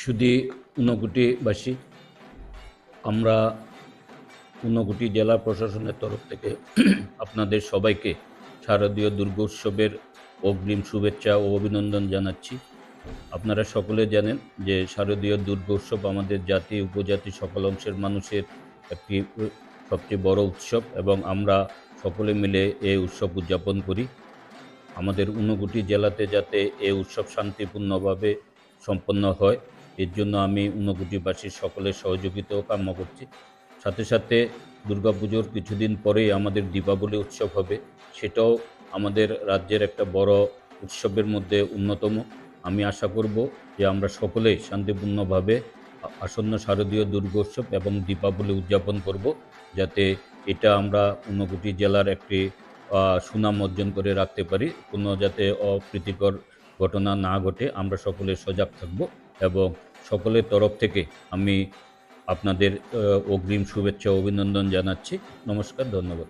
সুদী ঊনকোটিবাসী আমরা ঊনকোটি জেলা প্রশাসনের তরফ থেকে আপনাদের সবাইকে শারদীয় দুর্গোৎসবের অগ্রিম শুভেচ্ছা ও অভিনন্দন জানাচ্ছি। আপনারা সকলে জানেন যে শারদীয় দুর্গোৎসব আমাদের জাতি, উপজাতি, সকল অংশের মানুষের একটি সবচেয়ে বড় উৎসব এবং আমরা সকলে মিলে এই উৎসব উদযাপন করি। আমাদের ঊনকোটি জেলাতে যাতে এই উৎসব শান্তিপূর্ণভাবে সম্পন্ন হয় এর জন্য আমি ঊনকোটিবাসীর সকলের সহযোগিতাও কাম্য করছি। সাথে সাথে দুর্গাপুজোর কিছুদিন পরেই আমাদের দীপাবলি উৎসব হবে। সেটাও আমাদের রাজ্যের একটা বড় উৎসবের মধ্যে অন্যতম। আমি আশা করব যে আমরা সকলেই শান্তিপূর্ণভাবে আসন্ন শারদীয় দুর্গোৎসব এবং দীপাবলি উদযাপন করব, যাতে এটা আমরা ঊনকোটি জেলার একটি সুনাম অর্জন করে রাখতে পারি। কোনো যাতে অপ্রীতিকর ঘটনা না ঘটে, আমরা সকলে সজাগ থাকব। এবং সকলের তরফ থেকে আমি আপনাদের অগ্রিম শুভেচ্ছা অভিনন্দন জানাচ্ছি। নমস্কার ধন্যবাদ।